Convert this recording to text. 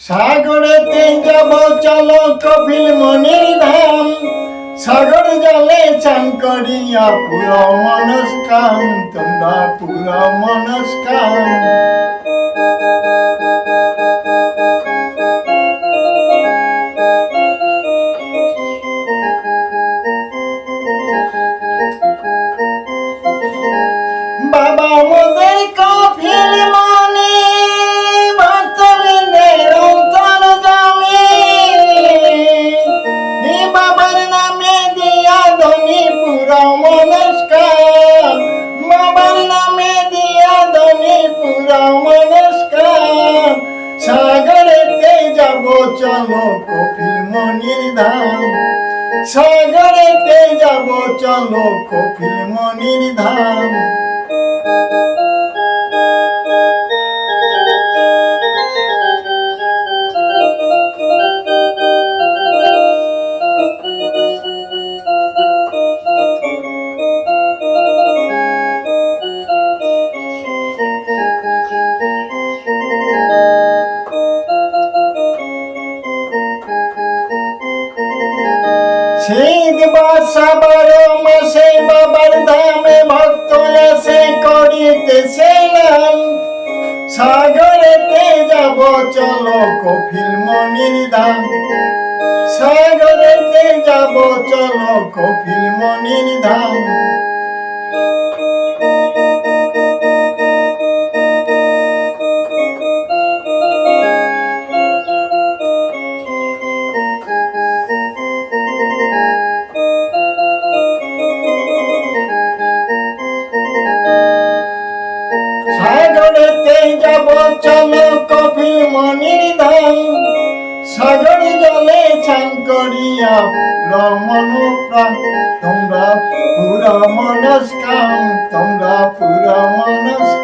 সাগরেতে যাব চলো কপিল মনের ধাম। সাগর জলে চান করিয়া পুরো মনস্কাম, তোমরা পুরো মনস্কাম। ধনী মনস্কার। বাবার নামে দিয়া ধনী পুরা মনস্কার। সাগরেতে যাব, চলো কপিল মনির ধাম। সাগরেতে যাব, চলো কপিল মনির ধাম। শীত বর্ষা বারো মাসে বাবার ধামে ভক্ত আসে করিতে সেলাম সাগরেতে যাব, চলো কপিল মনির ধাম। সাগরেতে যাব, চলো কপিল মনির ধাম। সাগরেতে যাব চলো কপিল মনির ধাম। সাগর জলে চান করিয়া রমন প্রাণ। তোমরা পুরা মনস্কাম, তোমরা পুরা মনস্কাম।